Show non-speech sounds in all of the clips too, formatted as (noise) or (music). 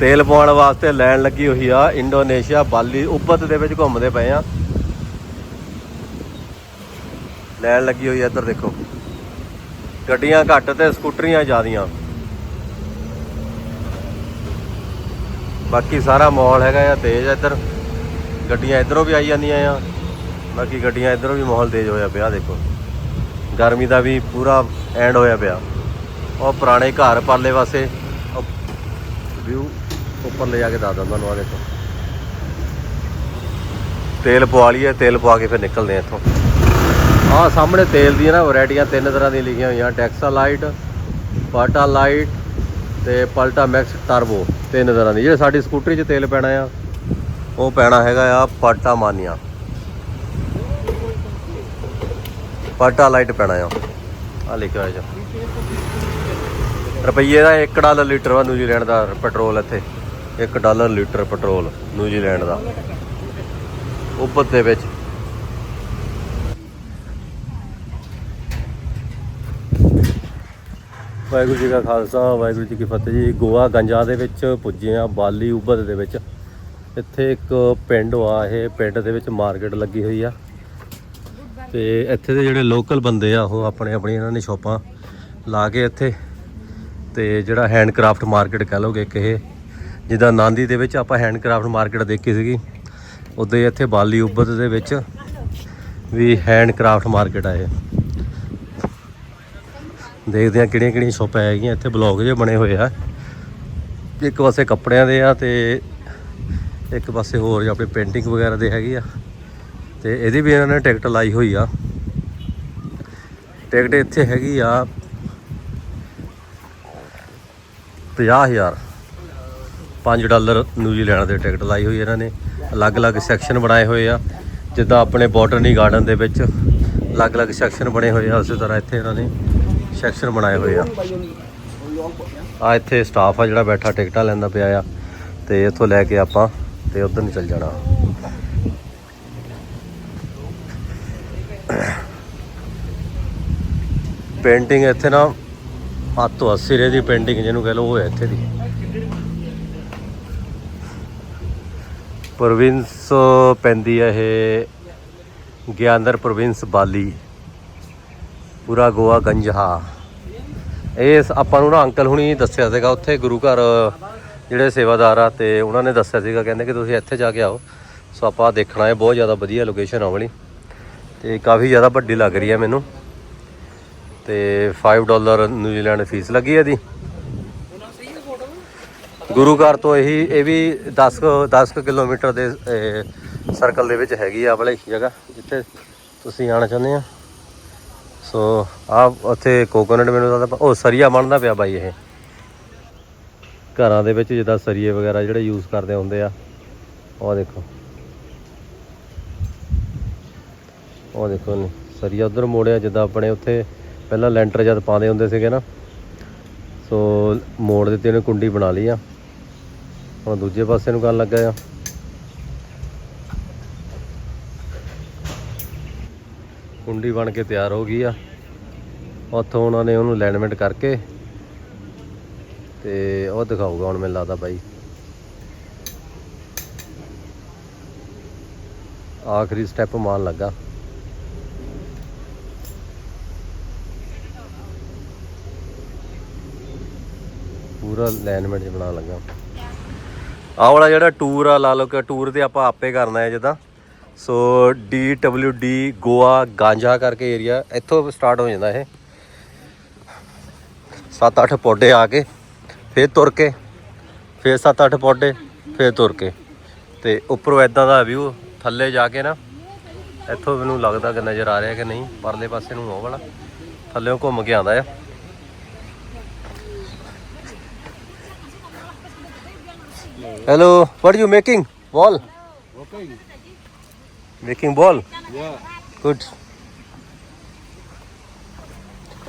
ਤੇਲ ਪਵਾਉਣ ਵਾਸਤੇ ਲੈਣ ਲੱਗੀ ਹੋਈ ਆ ਇੰਡੋਨੇਸ਼ੀਆ, ਬਾਲੀ ਉੱਪਤ ਦੇ ਵਿੱਚ ਘੁੰਮਦੇ ਪਏ ਆ। ਲੈਣ ਲੱਗੀ ਹੋਈ ਆ ਇੱਧਰ ਦੇਖੋ। ਗੱਡੀਆਂ ਘੱਟ ਤੇ ਸਕੂਟਰੀਆਂ ਜ਼ਿਆਦੀਆਂ। ਬਾਕੀ ਸਾਰਾ ਮਾਹੌਲ ਹੈਗਾ ਆ, ਤੇਜ਼ ਇੱਧਰ। ਗੱਡੀਆਂ ਇਧਰੋਂ ਵੀ ਆਈ ਜਾਂਦੀਆਂ ਆ। ਬਾਕੀ ਗੱਡੀਆਂ ਇਧਰੋਂ ਵੀ ਮਾਹੌਲ ਤੇਜ਼ ਹੋਇਆ ਪਿਆ, ਦੇਖੋ। ਗਰਮੀ ਦਾ ਵੀ ਪੂਰਾ ਐਂਡ ਹੋਇਆ ਪਿਆ। ਉਹ ਪੁਰਾਣੇ ਘਰ ਪਾਲੇ ਪਾਸੇ ਵਿਊ ਉੱਪਰ ਲੈ ਜਾ ਕੇ ਦੱਸ ਦਿੰਦਾ ਤੁਹਾਨੂੰ ਆ ਦੇਖੋ। ਤੇਲ ਪਵਾ ਲਈਏ, ਤੇਲ ਪਵਾ ਕੇ ਫਿਰ ਨਿਕਲਦੇ ਆ ਇੱਥੋਂ। ਆਹ ਸਾਹਮਣੇ ਤੇਲ ਦੀਆਂ ਨਾ ਵੈਰਾਈਟੀਆਂ ਤਿੰਨ ਤਰ੍ਹਾਂ ਦੀਆਂ ਲਿਖੀਆਂ ਹੋਈਆਂ ਟੈਕਸਾ ਲਾਈਟ ਪਾਟਾ ਲਾਈਟ ਤੇ ਪਲਟਾ ਮੈਕਸ ਟਰਬੋ, ਤਿੰਨ ਤਰ੍ਹਾਂ ਦੀ ਜਿਹੜੇ ਸਾਡੀ ਸਕੂਟਰੀ 'ਚ ਤੇਲ ਪੈਣਾ ਆ, ਉਹ ਪੈਣਾ ਹੈਗਾ ਆ ਪਾਟਾ ਮਾਨੀਆ ਪਾਟਾ ਲਾਈਟ ਪੈਣਾ ਆ। ਆ ਲਿਖਿਆ ਹੋਇਆ ਜੀ। ਰੁਪਈਏ ਦਾ 1 ਡਾਲਰ ਲੀਟਰ ਵਾ ਨਿਊਜ਼ੀਲੈਂਡ ਦਾ ਪੈਟਰੋਲ ਇੱਥੇ। 1 dollar litre petrol New Zealand ਦਾ। ਉੱਪਰ ਦੇ ਵਿੱਚ। ਵਾਹਿਗੁਰੂ ਜੀ ਕਾ ਖਾਲਸਾ, ਵਾਹਿਗੁਰੂ ਜੀ ਕੀ ਫਤਿਹ ਜੀ। ਗੋਆ ਗੰਜਾ ਦੇ ਵਿੱਚ ਪੁੱਜੇ ਆ ਬਾਲੀ ਉਬਦ ਦੇ ਵਿੱਚ। ਇੱਥੇ ਇੱਕ ਪਿੰਡ ਆ, ਇਹ ਪਿੰਡ ਦੇ ਵਿੱਚ ਮਾਰਕੀਟ ਲੱਗੀ ਹੋਈ ਆ। ਤੇ ਇੱਥੇ ਦੇ ਜਿਹੜੇ ਲੋਕਲ ਬੰਦੇ ਆ, ਉਹ ਆਪਣੇ ਆਪਣੀ ਇਹਨਾਂ ਨੇ ਸ਼ਾਪਾਂ ਲਾ ਕੇ ਇੱਥੇ। ਤੇ ਜਿਹੜਾ ਹੈਂਡਕ੍ਰਾਫਟ ਮਾਰਕੀਟ ਕਹ ਲੋਗੇ ਕਿ ਇਹ ਜਿੱਦਾਂ ਨਾਂਦੀ ਦੇ ਵਿੱਚ ਆਪਾਂ ਹੈਂਡਕ੍ਰਾਫਟ ਮਾਰਕੀਟ ਦੇਖੀ ਸੀਗੀ ਉਦੋਂ ਇੱਥੇ ਬਾਲੀ ਉਬਦ ਦੇ ਵਿੱਚ ਵੀ ਹੈਂਡਕ੍ਰਾਫਟ ਮਾਰਕੀਟ ਆ ਇਹ। ਦੇਖਦੇ ਆ ਕਿਹੜੀਆਂ ਕਿਹੜੀਆਂ ਸ਼ਾਪਾਂ ਹੈਗੀਆਂ, ਇੱਥੇ ਬਲੌਗ ਜੇ ਬਣੇ ਹੋਏ ਆ। ਇੱਕ ਪਾਸੇ ਕੱਪੜਿਆਂ ਦੇ ਆ ਤੇ ਇੱਕ ਪਾਸੇ ਹੋਰ ਜਿਹਾ ਆਪਣੀ ਪੇਂਟਿੰਗ ਵਗੈਰਾ ਦੇ ਹੈਗੇ ਆ। ਤੇ ਇਹਦੀ ਵੀ ਇਹਨਾਂ ਨੇ ਟਿਕਟ ਲਾਈ ਹੋਈ ਆ। ਟਿਕਟ ਇੱਥੇ ਹੈਗੀ ਆ 50000 5 ਡਾਲਰ ਨਿਊਜ਼ੀਲੈਂਡ ਦੇ ਟਿਕਟ ਲਾਈ ਹੋਈ ਇਹਨਾਂ ਨੇ। ਅਲੱਗ-ਅਲੱਗ ਸੈਕਸ਼ਨ ਬਣਾਏ ਹੋਏ ਆ। ਜਿੱਦਾਂ ਆਪਣੇ ਬੋਟਨੀ ਗਾਰਡਨ ਦੇ ਵਿੱਚ ਅਲੱਗ-ਅਲੱਗ ਸੈਕਸ਼ਨ ਬਣੇ ਹੋਏ ਆ। ਉਸੇ ਤਰ੍ਹਾਂ ਇੱਥੇ ਇਹਨਾਂ ਨੇ ਸੈਕਸ਼ਨ ਬਣਾਏ ਹੋਏ ਆ। ਆ ਇੱਥੇ ਸਟਾਫ ਆ ਜਿਹੜਾ ਬੈਠਾ ਟਿਕਟਾਂ ਲੈਂਦਾ ਪਿਆ ਆ। ਤੇ ਇੱਥੋਂ ਲੈ ਕੇ ਆਪਾਂ ਤੇ ਉਧਰ ਨੂੰ ਚੱਲ ਜਾਣਾ। ਪੇਂਟਿੰਗ ਇੱਥੇ ਨਾ ਹੱਥ ਤੋਂ 80 ਰੇ ਦੀ ਪੇਂਟਿੰਗ ਜਿਹਨੂੰ ਕਹ ਲਓ, ਉਹ ਹੈ ਇੱਥੇ ਦੀ। ਪ੍ਰੋਵਿੰਸ ਪੈਂਦੀ ਹੈ ਇਹ ਗਿਆਨਦਰ ਪ੍ਰੋਵਿੰਸ ਬਾਲੀ, ਪੂਰਾ ਗੋਆ ਗੰਜਹਾ ਇਹ ਆਪਾਂ ਨੂੰ ਨਾ ਅੰਕਲ ਹੁਣੀ ਦੱਸਿਆ ਸੀਗਾ, ਉੱਥੇ ਗੁਰੂ ਘਰ ਜਿਹੜੇ ਸੇਵਾਦਾਰ ਆ ਤੇ ਉਹਨਾਂ ਨੇ ਦੱਸਿਆ ਸੀਗਾ, ਕਹਿੰਦੇ ਕਿ ਤੁਸੀਂ ਇੱਥੇ ਜਾ ਕੇ ਆਓ। ਸੋ ਆਪਾਂ ਦੇਖਣਾ ਹੈ ਬਹੁਤ ਜ਼ਿਆਦਾ ਵਧੀਆ ਲੋਕੇਸ਼ਨ ਆ ਵਾਲੀ ਤੇ ਕਾਫੀ ਜ਼ਿਆਦਾ ਵੱਡੀ ਲੱਗ ਰਹੀ ਹੈ ਮੈਨੂੰ। ਤੇ 5 ਡਾਲਰ ਨਿਊਜ਼ੀਲੈਂਡ ਫੀਸ ਲੱਗੀ ਹੈ ਦੀ ਗੁਰੂ ਘਰ ਤੋਂ ਇਹੀ ਇਹ ਵੀ 10 ਕੁ- 10 ਕੁ ਕਿਲੋਮੀਟਰ ਦੇ ਸਰਕਲ ਦੇ ਵਿੱਚ ਹੈਗੀ ਆ ਵਾਲੀ ਜਗ੍ਹਾ ਜਿੱਥੇ ਤੁਸੀਂ ਆਣਾ ਚਾਹੁੰਦੇ ਆ। ਸੋ ਆ ਉੱਥੇ ਕੋਕੋਨਟ ਮੈਨੂੰ ਲੱਗਦਾ ਉਹ ਸਰੀਆ ਬਣਦਾ ਪਿਆ ਬਾਈ ਇਹ। ਘਰਾਂ ਦੇ ਵਿੱਚ ਜਿੱਦਾਂ ਸਰੀਏ ਵਗੈਰਾ ਜਿਹੜੇ ਯੂਜ਼ ਕਰਦੇ ਹੁੰਦੇ ਆ। ਉਹ ਦੇਖੋ। ਉਹ ਦੇਖੋ ਨੀ, ਸਰੀਆ ਉਧਰ ਮੋੜਿਆ ਜਿੱਦਾਂ ਆਪਣੇ ਉੱਥੇ ਪਹਿਲਾਂ ਲੈਂਟਰ ਜਦ ਪਾਉਂਦੇ ਹੁੰਦੇ ਸੀਗੇ ਨਾ। ਸੋ ਮੋੜ ਦਿੱਤੀ ਉਹਨੇ ਕੁੰਡੀ ਬਣਾ ਲਈ ਆ। ਹੁਣ ਦੂਜੇ ਪਾਸੇ ਨੂੰ ਕਰਨ ਲੱਗਾ ਆ। ਕੁੰਡੀ ਬਣ ਕੇ ਤਿਆਰ ਹੋ ਗਈ ਆ। ਉੱਥੋਂ ਉਹਨਾਂ ਨੇ ਉਹਨੂੰ ਅਲਾਈਨਮੈਂਟ ਕਰਕੇ ਤੇ ਉਹ ਦਿਖਾਊਗਾ ਹੁਣ ਮੈਨੂੰ ਲੱਗਦਾ ਬਾਈ। ਆਖਰੀ ਸਟੈਪ ਮਾਰਨ ਲੱਗਾ। ਪੂਰਾ ਅਲਾਈਨਮੈਂਟ ਚ ਬਣਾਉਣ ਲੱਗਾ। ਆਹ ਵਾਲਾ ਜਿਹੜਾ ਟੂਰ ਆ, ਲਾ ਲਓ ਕਿ ਟੂਰ ਤੇ ਆਪਾਂ ਆਪੇ ਕਰਨਾ ਹੈ ਜਿੱਦਾਂ। ਸੋ DWD ਗੋਆ ਗਾਂਜਾ ਕਰਕੇ ਏਰੀਆ ਇੱਥੋਂ ਸਟਾਰਟ ਹੋ ਜਾਂਦਾ ਇਹ। 7-8 ਪੌਡੇ ਆ ਕੇ, ਫੇਰ ਤੁਰ ਕੇ, ਫੇਰ 7-8 ਪੌਡੇ, ਫੇਰ ਤੁਰ ਕੇ। ਤੇ ਉੱਪਰੋਂ ਐਦਾਂ ਦਾ ਵਿਊ ਥੱਲੇ ਜਾ ਕੇ ਨਾ, ਇੱਥੋਂ ਮੈਨੂੰ ਲੱਗਦਾ ਕਿ ਨਜ਼ਰ ਆ ਰਿਹਾ ਕਿ ਨਹੀਂ, ਪਰਲੇ ਪਾਸੇ ਨੂੰ ਉਹ ਵਾਲਾ। ਥੱਲੇੋਂ ਘੁੰਮ ਕੇ ਆਉਂਦਾ ਆ। Hello, what are you making? Wall? Working. Making wall? Yeah. Good.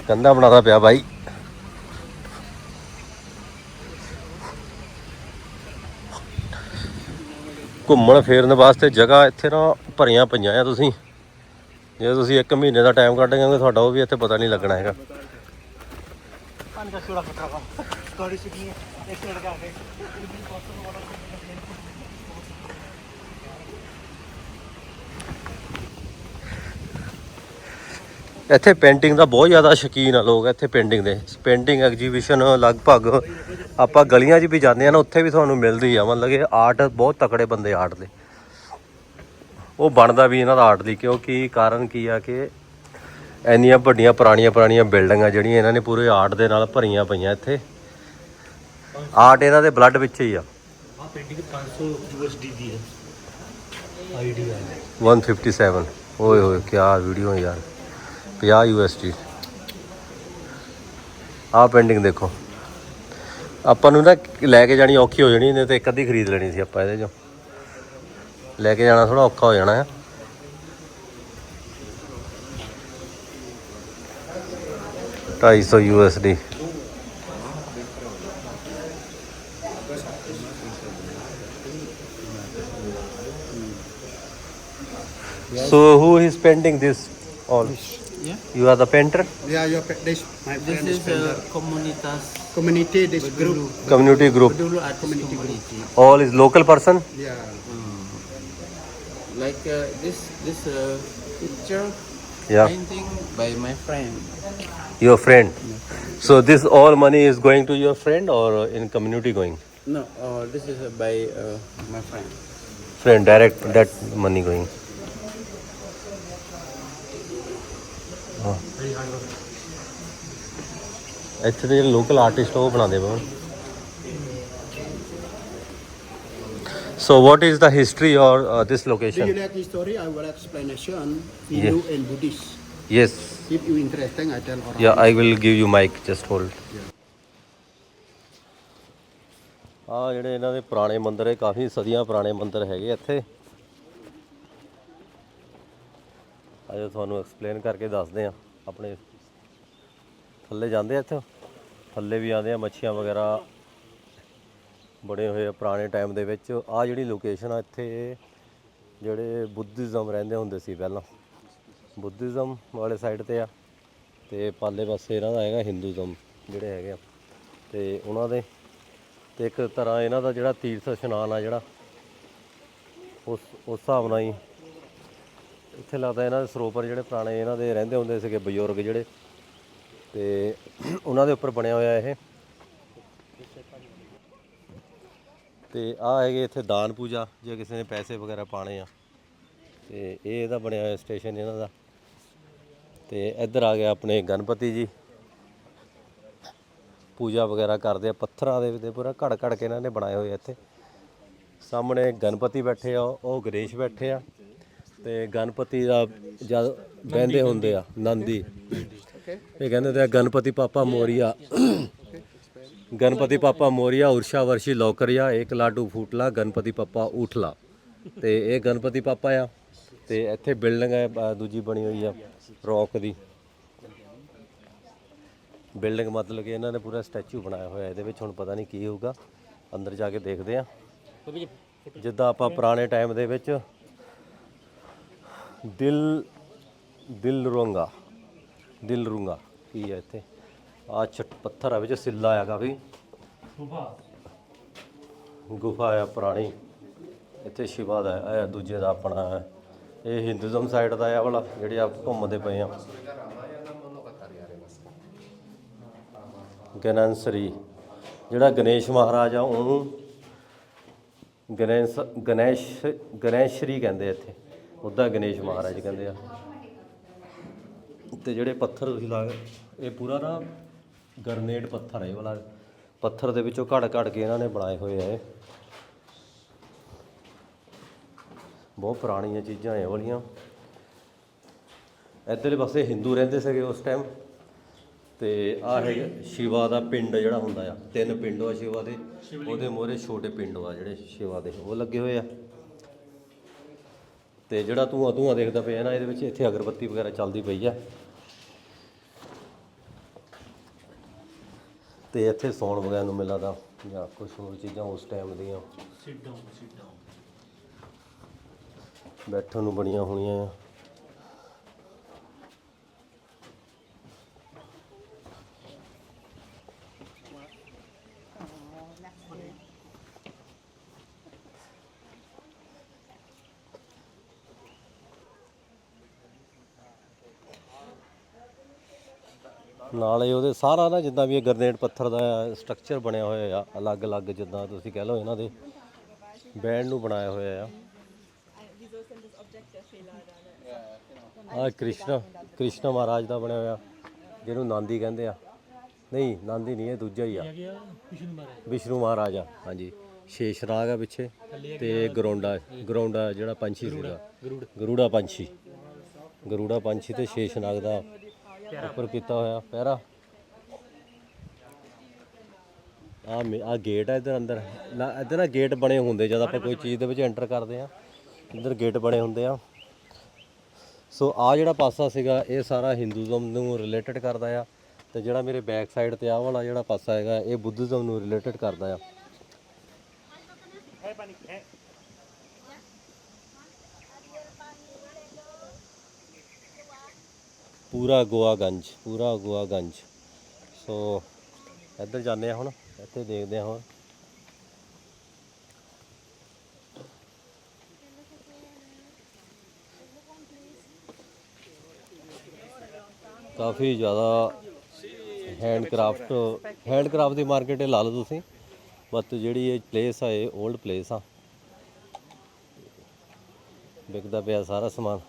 ਕੰਦਾ ਬਣਾਦਾ ਪਿਆ ਭਾਈ ਘੁੰਮਣ ਫੇਰਨ ਵਾਸਤੇ ਜਗ੍ਹਾ ਇੱਥੇ ਨਾ ਭਰੀਆਂ ਪਈਆਂ ਆ ਤੁਸੀਂ ਜੇ ਤੁਸੀਂ ਇੱਕ ਮਹੀਨੇ ਦਾ ਟਾਈਮ ਕੱਢ ਗਏ ਤੁਹਾਡਾ ਉਹ ਵੀ ਇੱਥੇ ਪਤਾ ਨਹੀਂ ਲੱਗਣਾ ਹੈਗਾ ਇੱਥੇ ਪੇਂਟਿੰਗ ਦਾ ਬਹੁਤ ਜ਼ਿਆਦਾ ਸ਼ੌਕੀਨ ਆ ਲੋਕ ਇੱਥੇ ਪੇਂਟਿੰਗ ਦੇ। ਪੇਂਟਿੰਗ ਐਗਜੀਬਿਸ਼ਨ ਲਗਭਗ ਆਪਾਂ ਗਲੀਆਂ 'ਚ ਵੀ ਜਾਂਦੇ ਆ ਨਾ ਉੱਥੇ ਵੀ ਤੁਹਾਨੂੰ ਮਿਲਦੀ ਆ। ਮਤਲਬ ਕਿ ਆਰਟ ਬਹੁਤ ਤਕੜੇ ਬੰਦੇ ਆਰਟ ਦੇ। ਉਹ ਬਣਦਾ ਵੀ ਇਹਨਾਂ ਦਾ ਆਰਟ ਦੀ ਕਿਉਂਕਿ ਕਾਰਨ ਕੀ ਆ ਕਿ ਇੰਨੀਆਂ ਵੱਡੀਆਂ ਪੁਰਾਣੀਆਂ ਪੁਰਾਣੀਆਂ ਬਿਲਡਿੰਗਾਂ ਜਿਹੜੀਆਂ ਇਹਨਾਂ ਨੇ ਪੂਰੇ ਆਰਟ ਦੇ ਨਾਲ ਭਰੀਆਂ ਪਈਆਂ ਇੱਥੇ। ਆਰਟ ਇਹਨਾਂ ਦੇ ਬਲੱਡ ਵਿੱਚ ਹੀ ਆ। ਆ ਪੇਂਟਿੰਗ 500 ਯੂਐਸਡੀ ਦੀ ਹੈ। ਆਈਡੀਆ 157 ਓਏ ਹੋਏ ਕੀ ਵੀਡੀਓ ਯਾਰ। 50 ਯੂਐਸਡੀ ਆਹ ਪੇਂਟਿੰਗ ਦੇਖੋ। ਆਪਾਂ ਨੂੰ ਨਾ ਲੈ ਕੇ ਜਾਣੀ ਔਖੀ ਹੋ ਜਾਣੀ, ਨਹੀਂ ਤੇ ਇੱਕ ਅੱਧੀ ਖਰੀਦ ਲੈਣੀ ਸੀ ਆਪਾਂ ਇਹਦੇ ਚੋਂ। ਲੈ ਕੇ ਜਾਣਾ ਥੋੜਾ ਔਖਾ ਹੋ ਜਾਣਾ ਹੈ ਢਾਈ ਸੌ ਯੂਐਸਡੀ So who is painting this all? Yeah. You are the painter? Yeah, your pe- this my This friend is is uh, komunitas community. This group. Community group. Bedulu Arts Community Community. All is local person? Yeah. Like uh, this this uh, picture Yeah. painting by my friend. Your friend. So this all money is going to your friend or in community going? No, uh, this is uh, by uh, my friend. Friend direct that money going. ਹਾਂ। ਇੱਥੇ ਦੇ ਜਿਹੜੇ local artist ਉਹ ਬਣਾਉਂਦੇ ਪਏ so what is the history or this Do you location like history? I will explanation Hindu and Buddhist. Yes If you interesting, I tell around. Yeah, I will give you mic. Just hold. ਆ ਜਿਹੜੇ ਇਹਨਾਂ ਦੇ ਪੁਰਾਣੇ ਮੰਦਿਰ ਹੈ ਕਾਫੀ ਸਦੀਆਂ ਪੁਰਾਣੇ ਮੰਦਿਰ ਹੈਗੇ ਇੱਥੇ ਆਜੋ ਤੁਹਾਨੂੰ ਐਕਸਪਲੇਨ ਕਰਕੇ ਦੱਸਦੇ ਆ ਆਪਣੇ ਥੱਲੇ ਜਾਂਦੇ ਆ ਇੱਥੇ। ਥੱਲੇ ਵੀ ਆਉਂਦੇ ਆ, ਮੱਛੀਆਂ ਵਗੈਰਾ ਬਣੇ ਹੋਏ ਆ ਪੁਰਾਣੇ ਟਾਈਮ ਦੇ ਵਿੱਚ। ਆ ਜਿਹੜੀ ਲੋਕੇਸ਼ਨ ਆ, ਇੱਥੇ ਜਿਹੜੇ ਬੁੱਧਿਜ਼ਮ ਰਹਿੰਦੇ ਹੁੰਦੇ ਸੀ ਪਹਿਲਾਂ। ਬੁੱਧਿਜ਼ਮ ਵਾਲੇ ਸਾਈਡ ਤੇ ਆ ਤੇ ਪਾਲੇ ਪਾਸੇ ਇਹਨਾਂ ਦਾ ਹੈਗਾ ਹਿੰਦੂਜ਼ਮ, ਜਿਹੜੇ ਹੈਗੇ ਆ। ਤੇ ਉਹਨਾਂ ਦੇ ਤੇ ਇੱਕ ਤਰ੍ਹਾਂ ਇਹਨਾਂ ਦਾ ਜਿਹੜਾ ਤੀਰਥ ਇਸ਼ਨਾਨ ਆ ਜਿਹੜਾ, ਉਸ ਉਸ ਹਿਸਾਬ ਨਾਲ ਹੀ ਇੱਥੇ ਲੱਗਦਾ ਇਹਨਾਂ ਦੇ ਸਰੋਵਰ ਜਿਹੜੇ ਪੁਰਾਣੇ ਇਹਨਾਂ ਦੇ ਰਹਿੰਦੇ ਹੁੰਦੇ ਸੀਗੇ ਬਜ਼ੁਰਗ ਜਿਹੜੇ, ਤੇ ਉਹਨਾਂ ਦੇ ਉੱਪਰ ਬਣਿਆ ਹੋਇਆ ਇਹ। ਤੇ ਆ ਹੈਗੇ ਇੱਥੇ ਦਾਨ ਪੂਜਾ, ਜੇ ਕਿਸੇ ਨੇ ਪੈਸੇ ਵਗੈਰਾ ਪਾਣੇ ਆ। ਤੇ ਇਹ ਇਹਦਾ ਬਣਿਆ ਹੋਇਆ ਸਟੇਸ਼ਨ ਇਹਨਾਂ ਦਾ। ਤੇ ਇੱਧਰ ਆ ਗਿਆ ਆਪਣੇ ਗਣਪਤੀ ਜੀ। ਪੂਜਾ ਵਗੈਰਾ ਕਰਦੇ ਆ, ਪੱਥਰਾਂ ਦੇ ਵਿੱਚ ਪੂਰਾ ਘੜ ਘੜ ਕੇ ਇਹਨਾਂ ਨੇ ਬਣਾਏ ਹੋਏ ਇੱਥੇ। ਸਾਹਮਣੇ ਗਣਪਤੀ ਬੈਠੇ ਆ, ਉਹ ਗਰੇਸ਼ ਬੈਠੇ ਆ। ਤੇ ਗਣਪਤੀ ਦਾ ਜਦ ਬਹਿੰਦੇ ਹੁੰਦੇ ਆ ਨੰਦੀ। ਇਹ ਕਹਿੰਦੇ ਤੇ ਆ, ਗਣਪਤੀ ਪਾਪਾ ਮੋਰੀਆ ਗਣਪਤੀ ਪਾਪਾ ਮੋਰੀਆ ਉਰਸ਼ਾ ਵਰਸ਼ੀ ਲੌਕਰਿਆ ਇੱਕ ਲਾਡੂ ਫੂਟਲਾ ਗਣਪਤੀ ਪਾਪਾ ਉਠਲਾ ਤੇ ਇਹ ਗਣਪਤੀ ਪਾਪਾ ਆ ਤੇ ਇੱਥੇ ਬਿਲਡਿੰਗ ਹੈ ਦੂਜੀ ਬਣੀ ਹੋਈ ਆ ਰੌਕ ਦੀ। ਬਿਲਡਿੰਗ ਮਤਲਬ ਕਿ ਇਹਨਾਂ ਨੇ ਪੂਰਾ ਸਟੈਚੂ ਬਣਾਇਆ ਹੋਇਆ ਇਹਦੇ ਵਿੱਚ ਹੁਣ ਪਤਾ ਨਹੀਂ ਕੀ ਹੋਊਗਾ। ਅੰਦਰ ਜਾ ਕੇ ਦੇਖਦੇ ਆ। ਜਿੱਦਾਂ ਆਪਾਂ ਪੁਰਾਣੇ ਟਾਈਮ ਦੇ ਵਿੱਚ ਦਿਲ ਦਿਲ ਰੋਂਗਾ ਦਿਲ ਰੂੰਗਾ ਕੀ ਹੈ ਇੱਥੇ? ਆ ਛੱਟ ਪੱਥਰ ਆ ਵਿੱਚ ਸਿੱਲਾ ਆ ਕਾਫੀ ਗੁਫਾ। ਆ ਪੁਰਾਣੀ। ਇੱਥੇ ਸ਼ਿਵਾ ਦਾ ਹੈ ਇਹ ਦੂਜੇ ਦਾ ਆਪਣਾ ਹੈ। ਇਹ ਹਿੰਦੂਜ਼ਮ ਸਾਈਡ ਦਾ ਆ ਵਾਲਾ ਜਿਹੜੇ ਆ ਘੁੰਮਦੇ ਪਏ ਆ। ਗਨੰਸਰੀ ਜਿਹੜਾ ਗਣੇਸ਼ ਮਹਾਰਾਜ ਆ ਉਹਨੂੰ ਗਣੇਸ਼ ਗਣੇਸ਼ ਗਣੇਸ਼ਰੀ ਕਹਿੰਦੇ ਇੱਥੇ। ਉਹਦਾ ਗਣੇਸ਼ ਮਹਾਰਾਜ ਕਹਿੰਦੇ ਆ। ਤੇ ਜਿਹੜੇ ਪੱਥਰ ਤੁਸੀਂ ਲਾ ਇਹ ਪੂਰਾ ਨਾ ਗਰਨੇਡ ਪੱਥਰ ਹੈ ਇਹ ਵਾਲਾ। ਪੱਥਰ ਦੇ ਵਿੱਚੋਂ ਘੜ ਘੜ ਕੇ ਇਹਨਾਂ ਨੇ ਬਣਾਏ ਹੋਏ ਆ ਇਹ। ਬਹੁਤ ਪੁਰਾਣੀਆਂ ਚੀਜ਼ਾਂ ਇਹ ਵਾਲੀਆਂ। ਇੱਧਰਲੇ ਪਾਸੇ ਹਿੰਦੂ ਰਹਿੰਦੇ ਸੀਗੇ ਉਸ ਟਾਈਮ ਤੇ ਆ ਹੈ ਸ਼ਿਵਾ ਦਾ ਪਿੰਡ ਜਿਹੜਾ ਹੁੰਦਾ ਆ। ਤਿੰਨ ਪਿੰਡ ਆ ਸ਼ਿਵਾ ਦੇ। ਉਹਦੇ ਮੋਹਰੇ ਛੋਟੇ ਪਿੰਡ ਆ ਜਿਹੜੇ ਸ਼ਿਵਾ ਦੇ ਉਹ ਲੱਗੇ ਹੋਏ ਆ। ਤੇ ਜਿਹੜਾ ਧੂਆਂ ਧੂਆਂ ਦੇਖਦਾ ਪਿਆ ਨਾ ਇਹਦੇ ਵਿੱਚ ਇੱਥੇ ਅਗਰਬੱਤੀ ਵਗੈਰਾ ਚੱਲਦੀ ਪਈ ਆ। ਤੇ ਇੱਥੇ ਸੌਣ ਵਗੈਰਾ ਨੂੰ ਮਿਲਦਾ ਜਾਂ ਕੁਝ ਹੋਰ ਚੀਜ਼ਾਂ ਉਸ ਟਾਈਮ ਦੀਆਂ। ਬੈਠਣ ਨੂੰ ਬਣੀਆਂ ਹੋਣੀਆਂ ਆ। ਨਾਲੇ ਉਹਦੇ ਸਾਰਾ ਨਾ ਜਿੱਦਾਂ ਵੀ ਇਹ ਗਰਨੇਟ ਪੱਥਰ ਦਾ ਸਟਰਕਚਰ ਬਣਿਆ ਹੋਇਆ ਆ ਅਲੱਗ-ਅਲੱਗ ਜਿੱਦਾਂ ਤੁਸੀਂ ਕਹਿ ਲਓ ਇਹਨਾਂ ਦੇ ਬੈਂਡ ਨੂੰ ਬਣਾਇਆ ਹੋਇਆ ਆ। ਆ ਕ੍ਰਿਸ਼ਨ ਕ੍ਰਿਸ਼ਨ ਮਹਾਰਾਜ ਦਾ ਬਣਿਆ ਹੋਇਆ ਜਿਹਨੂੰ ਨਾਂਦੀ ਕਹਿੰਦੇ ਆ। ਨਹੀਂ ਨਾਂਦੀ ਨਹੀਂ ਇਹ ਦੂਜਾ ਹੀ ਆ। ਵਿਸ਼ਨੂੰ ਮਹਾਰਾਜ। ਆ ਹਾਂਜੀ। ਸ਼ੇਸ਼ਨਾਗ ਆ ਪਿੱਛੇ ਤੇ ਗਰੋਂਡਾ ਗਰੋਂਡਾ ਜਿਹੜਾ ਪੰਛੀ ਸੀਗਾ। ਗਰੂੜ ਗਰੂੜਾ। ਪੰਛੀ। ਗਰੂੜਾ ਪੰਛੀ ਤੇ ਸ਼ੇਸ਼ਨਾਗ ਦਾ ਉੱਪਰ ਕੀਤਾ ਹੋਇਆ ਪਹਿਰਾ। ਆ ਆ ਗੇਟ ਆ ਇਧਰ ਅੰਦਰ। ਨਾ, ਇਧਰ ਨਾ ਗੇਟ ਬਣੇ ਹੁੰਦੇ ਜਦ ਆਪਾਂ ਕੋਈ ਚੀਜ਼ ਦੇ ਵਿੱਚ ਐਂਟਰ ਕਰਦੇ ਆ ਇਧਰ ਗੇਟ ਬਣੇ ਹੁੰਦੇ ਆ। ਸੋ ਆ ਜਿਹੜਾ ਪਾਸਾ ਸੀਗਾ, ਇਹ ਸਾਰਾ ਹਿੰਦੂਜ਼ਮ ਨੂੰ ਰਿਲੇਟਡ ਕਰਦਾ ਆ। ਤੇ ਜਿਹੜਾ ਮੇਰੇ ਬੈਕ ਸਾਈਡ ਤੇ ਆ ਵਾਲਾ ਜਿਹੜਾ ਪਾਸਾ ਹੈਗਾ, ਇਹ ਬੁੱਧਿਜ਼ਮ ਨੂੰ ਰਿਲੇਟਡ ਕਰਦਾ ਆ। ਪੂਰਾ ਗੋਆਗੰਜ ਪੂਰਾ ਗੋਆਗੰਜ ਸੋ ਇੱਧਰ ਜਾਂਦੇ ਆ ਹੁਣ, ਇੱਥੇ ਦੇਖਦੇ ਆ ਹੁਣ। ਕਾਫੀ ਜ਼ਿਆਦਾ ਹੈਂਡਕ੍ਰਾਫਟ ਹੈਂਡਕ੍ਰਾਫਟ ਦੀ ਮਾਰਕੀਟ ਲਾ ਲਓ ਤੁਸੀਂ ਬਟ ਜਿਹੜੀ ਇਹ ਪਲੇਸ ਆ, ਇਹ 올ਡ ਪਲੇਸ ਆ। ਵਿਕਦਾ ਪਿਆ ਸਾਰਾ ਸਮਾਨ।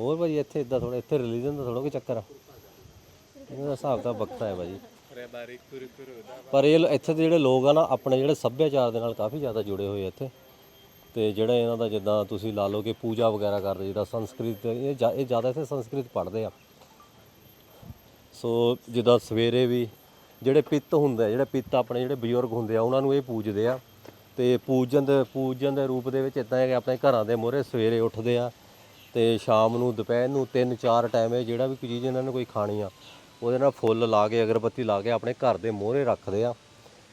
ਹੋਰ ਭਾਜੀ ਇੱਥੇ ਇਦਾਂ ਥੋੜਾ ਇੱਥੇ ਰਿਲੀਜਨ ਦਾ ਥੋੜਾ ਕੋਈ ਚੱਕਰ ਆ। ਇਹਨਾਂ ਦਾ ਹਿਸਾਬ ਤਾਂ ਬਖਤਾ ਹੈ ਭਾਜੀ। ਪਰ ਇਹ ਇੱਥੇ ਦੇ ਜਿਹੜੇ ਲੋਕ ਆ ਨਾ, ਆਪਣੇ ਜਿਹੜੇ ਸੱਭਿਆਚਾਰ ਦੇ ਨਾਲ ਕਾਫੀ ਜ਼ਿਆਦਾ ਜੁੜੇ ਹੋਏ ਇੱਥੇ। ਤੇ ਜਿਹੜਾ ਇਹਨਾਂ ਦਾ ਜਿੱਦਾਂ ਤੁਸੀਂ ਲਾ ਲਓ ਕਿ ਪੂਜਾ ਵਗੈਰਾ ਕਰਦੇ ਜਿਹੜਾ ਸੰਸਕ੍ਰਿਤ, ਇਹ ਜ਼ਿਆ- ਇਹ ਜ਼ਿਆਦਾ ਇੱਥੇ ਸੰਸਕ੍ਰਿਤ ਪੜ੍ਹਦੇ ਆ। ਸੋ ਜਿੱਦਾਂ ਸਵੇਰੇ ਵੀ ਜਿਹੜੇ ਪਿੱਤ ਹੁੰਦੇ ਆ, ਜਿਹੜੇ ਪਿੱਤ ਆਪਣੇ ਜਿਹੜੇ ਬਜ਼ੁਰਗ ਹੁੰਦੇ ਆ, ਉਹਨਾਂ ਨੂੰ ਇਹ ਪੂਜਦੇ ਆ। ਤੇ ਪੂਜਨ ਦੇ ਪੂਜਨ ਦੇ ਰੂਪ ਦੇ ਵਿੱਚ ਇਦਾਂ ਹੈ ਕਿ ਆਪਣੇ ਘਰਾਂ ਦੇ ਮੂਹਰੇ ਸਵੇਰੇ ਉੱਠਦੇ ਆ। ਤੇ ਸ਼ਾਮ ਨੂੰ ਦੁਪਹਿਰ ਨੂੰ ਤਿੰਨ ਚਾਰ ਟਾਈਮ ਇਹ ਜਿਹੜਾ ਵੀ ਕੋਈ ਚੀਜ਼ ਇਹਨਾਂ ਨੇ ਕੋਈ ਖਾਣੀ ਆ ਉਹਦੇ ਨਾਲ ਫੁੱਲ ਲਾ ਕੇ ਅਗਰਬੱਤੀ ਲਾ ਕੇ ਆਪਣੇ ਘਰ ਦੇ ਮੂਹਰੇ ਰੱਖਦੇ ਆ।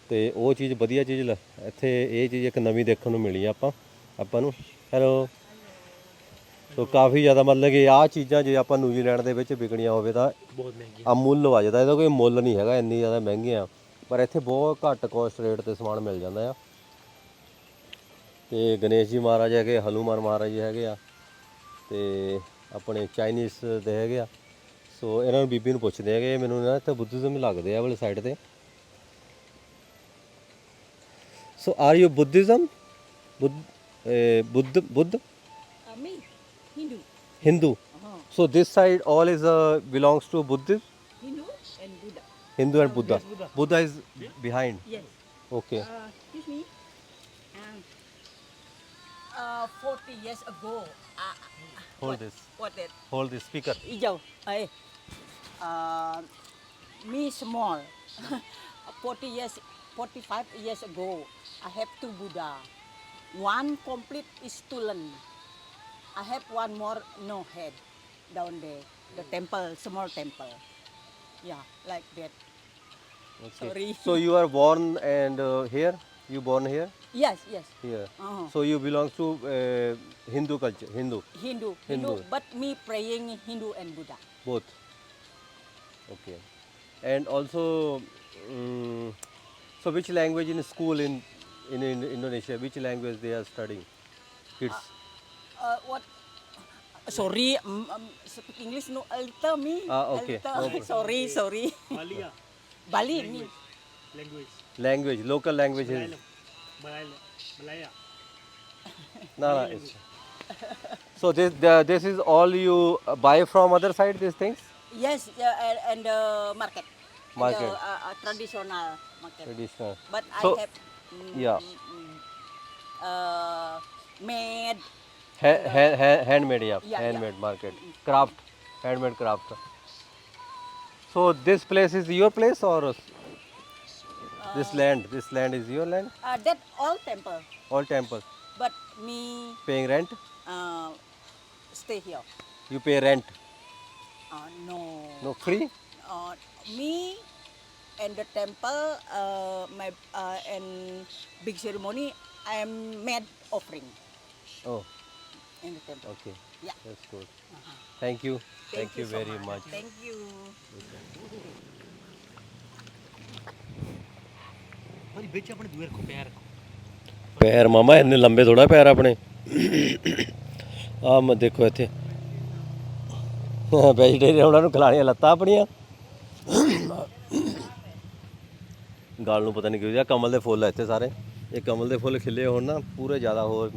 ਤੇ ਉਹ ਚੀਜ਼ ਵਧੀਆ ਚੀਜ਼ ਲ- ਇੱਥੇ ਇਹ ਚੀਜ਼ ਇੱਕ ਨਵੀਂ ਦੇਖਣ ਨੂੰ ਮਿਲੀ ਆ ਆਪਾਂ ਆਪਾਂ ਨੂੰ। ਹੈਲੋ ਸੋ ਕਾਫੀ ਜ਼ਿਆਦਾ ਮਤਲਬ ਕਿ ਆਹ ਚੀਜ਼ਾਂ ਜੇ ਆਪਾਂ ਨਿਊਜ਼ੀਲੈਂਡ ਦੇ ਵਿੱਚ ਵਿਕਣੀਆਂ ਹੋਵੇ ਤਾਂ ਬਹੁਤ ਮਹਿੰਗੀ ਅਮੁੱਲ ਵਜਦਾ ਇਹਦਾ ਕੋਈ ਮੁੱਲ ਨਹੀਂ ਹੈਗਾ ਇੰਨੀ ਜ਼ਿਆਦਾ ਮਹਿੰਗੀਆਂ। ਪਰ ਇੱਥੇ ਬਹੁਤ ਘੱਟ ਕੋਸਟ ਰੇਟ ਤੇ ਸਮਾਨ ਮਿਲ ਜਾਂਦਾ ਆ। ਤੇ ਗਣੇਸ਼ ਜੀ ਮਹਾਰਾਜ ਹੈਗੇ ਹਨੂਮਾਨ ਮਹਾਰਾਜ ਜੀ ਹੈਗੇ ਆ। ਤੇ ਆਪਣੇ ਚਾਈਨੀਜ਼ ਦੇ ਹੈਗੇ ਆ ਸੋ ਇਹਨਾਂ ਨੂੰ ਬੀਬੀ ਨੂੰ ਪੁੱਛਦੇ ਹੈਗੇ ਮੈਨੂੰ ਨਾ ਇੱਥੇ ਬੁੱਧਿਜ਼ਮ ਲੱਗਦੇ ਆ ਵਾਲੇ ਸਾਈਡ ਤੇ so are you Buddhism Buddha eh, Buddha Buddha Uh, Hindu. Hindu Uh-huh. So uh, belongs to buddhism Hindu and Buddha. Hindu and Buddha. Buddha is behind. Yes. Okay. Uh, excuse me. Um, uh, 40 years ago. Uh, Hold this. what that? Hold this speaker. Ijau. Hey. Uh, me small. (laughs) 40 years, 45 years ago, I have two Buddha. One complete is stolen. I have one more no head down there. The temple, small temple. Yeah, like that. Okay. Sorry. So you are born and uh, here? You born here? Yes, yes. Yeah. Uh-huh. So you belong to uh, Hindu culture, Hindu. Hindu, Hindu, Hindu. But me praying Hindu and Buddha. Both. Okay. And also, um, so which language in school in, in, in Indonesia? Which language they are studying? Kids. Uh, uh, what? Sorry, um, um, speak English no alter me. Ah, okay. (laughs) Sorry, sorry. Balia. Bali language. language. Language. Local language. No, no. It's, so this the, this is all you uh, buy from other side. These things. Yes, yeah, and, and the market. Market. The, uh, uh, traditional market. Traditional. But So- I have. mm, Yeah. mm, uh, made. Ha- ha- ha- handmade, yeah, Yeah, yeah. handmade market, craft, handmade craft. So this place is your place or this land? This land is your land? Uh, that all temple. All temple. But me paying rent? uh, stay here. You pay rent? Uh, no. No free? uh, me and the temple uh, my uh, and big ceremony I am made offering Oh, in the temple. okay. Yeah. That's good. Thank you. Thank, you, so very much. Thank you. ਭਾਜੀ ਵਿੱਚ ਆਪਣੇ ਦੂਏ ਰੱਖੋ ਪਿਆ ਰੱਖੋ। ਪੈਰ ਮਾਮਾ, ਇੰਨੇ ਲੰਬੇ ਥੋੜਾ ਪੈਰ ਆਪਣੇ। ਆ ਮੈਂ ਦੇਖੋ ਇੱਥੇ। ਵੈਜੀਟੇਰੀਅਨ ਉਹਨਾਂ ਨੂੰ ਖਿਲਾਣੀਆਂ ਲੱਤਾਂ ਆਪਣੀਆਂ। ਗੱਲ ਨੂੰ ਪਤਾ ਨਹੀਂ ਕਿਉਂ ਜਿਹਾ ਕਮਲ ਦੇ ਫੁੱਲ ਆ ਇੱਥੇ ਸਾਰੇ। ਇਹ ਕਮਲ ਦੇ ਫੁੱਲ ਖਿਲੇ ਹੋਣ ਨਾ, ਪੂਰੇ ਜ਼ਿਆਦਾ ਹੋਰ,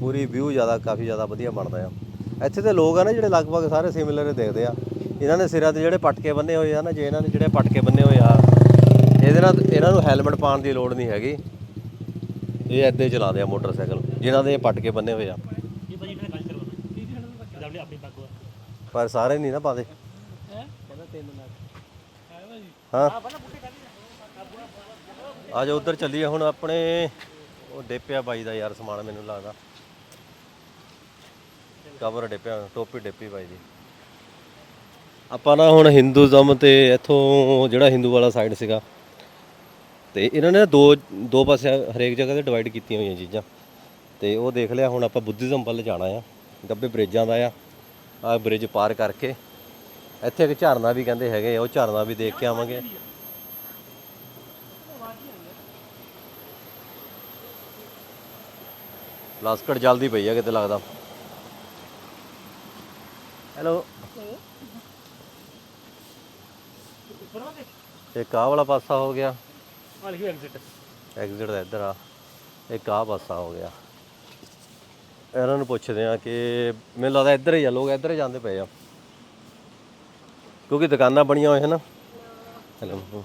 ਪੂਰੀ ਵਿਊ ਜ਼ਿਆਦਾ, ਕਾਫੀ ਜ਼ਿਆਦਾ ਵਧੀਆ ਬਣਦਾ ਆ। ਇੱਥੇ ਦੇ ਲੋਕ ਆ ਨਾ ਜਿਹੜੇ ਲਗਭਗ ਸਾਰੇ ਸਿਮਿਲਰ ਹੀ ਦੇਖਦੇ ਆ। ਇਹਨਾਂ ਨੇ ਸਿਰਾਂ ਤੇ ਜਿਹੜੇ ਪਟਕੇ ਬੰਨੇ ਹੋਏ ਆ ਨਾ, ਜੇ ਇਹਨਾਂ ਨੇ ਜਿਹੜੇ ਪਟਕੇ ਬੰਨੇ ਹੋਏ ਆ ਇਹਦੇ ਨਾਲ ਇਹਨਾਂ ਨੂੰ ਹੈਲਮਟ ਪਾਉਣ ਦੀ ਲੋੜ ਨਹੀਂ ਹੈਗੀ। ਇਹ ਐਦਾਂ ਹੀ ਚਲਾਉਂਦੇ ਆ ਮੋਟਰਸਾਈਕਲ ਜਿਨ੍ਹਾਂ ਦੇ ਪਟਕੇ ਬੰਨੇ ਹੋਏ ਆ। ਪਰ ਸਾਰੇ ਨਹੀਂ ਨਾ ਪਾਉਂਦੇ। ਹੈ? ਕਹਿੰਦਾ ਤਿੰਨ ਨਾਲ ਹੈ ਭਾਜੀ। ਹਾਂ। ਆ ਜਾ ਉਧਰ ਚੱਲੀਏ ਹੁਣ ਆਪਣੇ ਉਹ ਡੇਪਿਆ ਬਾਈ ਦਾ ਯਾਰ ਸਮਾਨ ਮੈਨੂੰ ਲੱਗਦਾ। ਕਵਰ ਡੇਪਿਆ ਟੋਪੀ ਡੇਪੀ ਬਾਈ ਦੀ। ਆਪਾਂ ਨਾ ਹੁਣ ਹਿੰਦੂਜ਼ਮ ਤੇ ਇੱਥੋਂ ਜਿਹੜਾ ਹਿੰਦੂ ਵਾਲਾ ਸਾਈਡ ਸੀਗਾ ਤੇ ਇਹਨਾਂ ਨੇ ਦੋ ਦੋ ਪਾਸੇ ਹਰੇਕ ਜਗ੍ਹਾ ਤੇ ਡਿਵਾਈਡ ਕੀਤੀਆਂ ਹੋਈਆਂ ਚੀਜ਼ਾਂ। ਤੇ ਉਹ ਦੇਖ ਲਿਆ ਹੁਣ ਆਪਾਂ ਬੁੱਧਿਜ਼ਮ ਵੱਲ ਜਾਣਾ ਆ। ਗੱਬੇ ਬ੍ਰਿਜਾਂ ਦਾ ਆ। ਆ ਬ੍ਰਿਜ ਪਾਰ ਕਰਕੇ। ਇੱਥੇ ਇੱਕ ਝਰਨਾ ਵੀ ਕਹਿੰਦੇ ਹੈਗੇ ਆ ਉਹ ਝਰਨਾ ਵੀ ਦੇਖ ਕੇ ਆਵਾਂਗੇ। ਲਾਸਕਟ ਜਲਦੀ ਪਈ ਆ ਕਿਤੇ ਲੱਗਦਾ। ਹੈਲੋ। ਇੱਕ ਆਹ ਵਾਲਾ ਪਾਸਾ ਹੋ ਗਿਆ। ਆ ਐਗਜ਼ਿਟ ਐਗਜ਼ਿਟ ਦਾ ਇੱਧਰ ਆ। ਇੱਕ ਆਹ ਪਾਸਾ ਹੋ ਗਿਆ। ਇਹਨਾਂ ਨੂੰ ਪੁੱਛਦੇ ਆ ਕਿ ਮੈਨੂੰ ਲੱਗਦਾ ਇੱਧਰ ਹੀ ਆ, ਲੋਕ ਇੱਧਰ ਹੀ ਜਾਂਦੇ ਪਏ ਆ। ਕਿਉਂਕਿ ਦੁਕਾਨਾਂ ਬਣੀਆਂ ਹੋਈਆਂ ਨਾ। ਹੈਲੋ।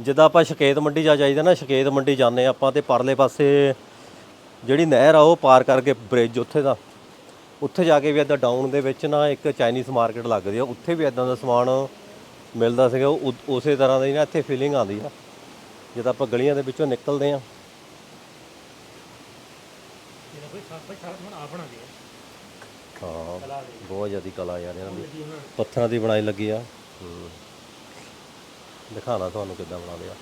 ਜਿੱਦਾਂ ਆਪਾਂ ਸ਼ਕੇਤ ਮੰਡੀ ਜਾ ਜਾਈਦਾ ਨਾ, ਸ਼ਕੇਤ ਮੰਡੀ ਜਾਂਦੇ ਆ ਆਪਾਂ ਤੇ ਪਰਲੇ ਪਾਸੇ ਜਿਹੜੀ ਨਹਿਰ ਆ, ਉਹ ਪਾਰ ਕਰਕੇ ਬ੍ਰਿਜ ਉੱਥੇ ਦਾ। ਉੱਥੇ ਜਾ ਕੇ ਵੀ ਇਦਾਂ ਡਾਊਨ ਦੇ ਵਿੱਚ ਨਾ ਇੱਕ ਚਾਈਨੀਜ਼ ਮਾਰਕੀਟ ਲੱਗਦੀ ਆ। ਉੱਥੇ ਵੀ ਇਦਾਂ ਦਾ ਸਮਾਨ ਮਿਲਦਾ ਸੀਗਾ ਉਹ- ਉਸੇ ਤਰ੍ਹਾਂ ਦੀ ਨਾ ਇੱਥੇ ਫੀਲਿੰਗ ਆਉਂਦੀ ਆ। ਜਦੋਂ ਆਪਾਂ ਗਲੀਆਂ ਦੇ ਵਿੱਚੋਂ ਨਿਕਲਦੇ ਆ। ਬਣਾ ਹਾਂ ਬਹੁਤ ਜ਼ਿਆਦੀ ਕਲਾ ਯਾਰ ਇਹਨਾਂ ਦੀ। ਪੱਥਰਾਂ ਦੀ ਬਣਾਈ ਲੱਗੀ ਆ। ਦਿਖਾਣਾ ਤੁਹਾਨੂੰ ਕਿੱਦਾਂ ਬਣਾਉਂਦੇ ਆ।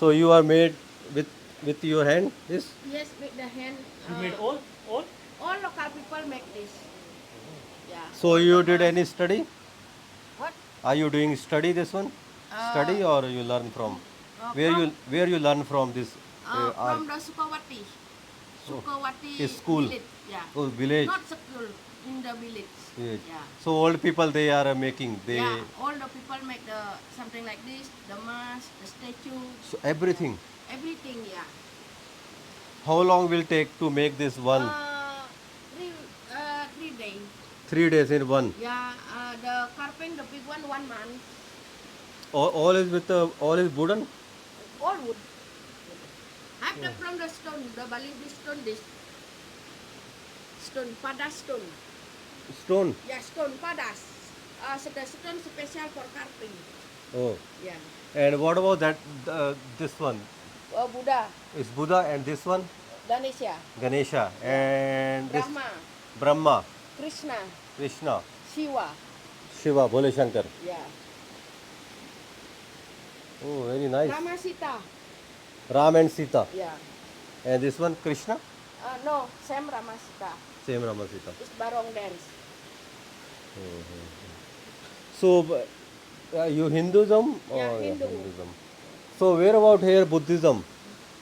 So you are made with with your hand this Yes, with the hand. You uh, made all all all local people make this. Yeah. So you did any study? What? Are you doing study this one? study or you learn from? uh, where you where you learn from this Uh, uh, from the Sukawati. Sukawati is school. village. Yeah. Oh, village. Not school, in the village. Village. Yeah. So old people they are uh, making they yeah, all the people make the something like this, the mask, the statue, so everything. everything, yeah. How long will take to make this one? Uh, three, uh, three days. Three days in one. Yeah, uh, the carping, the big one, one month. All, all is with the all is wooden. All wood. Have the from the stone, the Bali stone, this stone, padas stone. Stone. Yeah, stone, padas. Uh, so the stone special for carving. Oh. Yeah. And what about that? Uh, this one Oh, Buddha, is Buddha, and this one Ganesha, Ganesha, and this Brahma, Brahma, Krishna, Krishna, Shiva. Shiva, Bole Shankar. Yeah. Oh, very nice. Rama Sita. Ram and Sita. Yeah. And this one Krishna, Uh, no, Sam Rama Sita. same Rama Sita. It's Barong dance. So, uh, you Hinduism or Yeah, Hindu. Hinduism? So where about here Buddhism?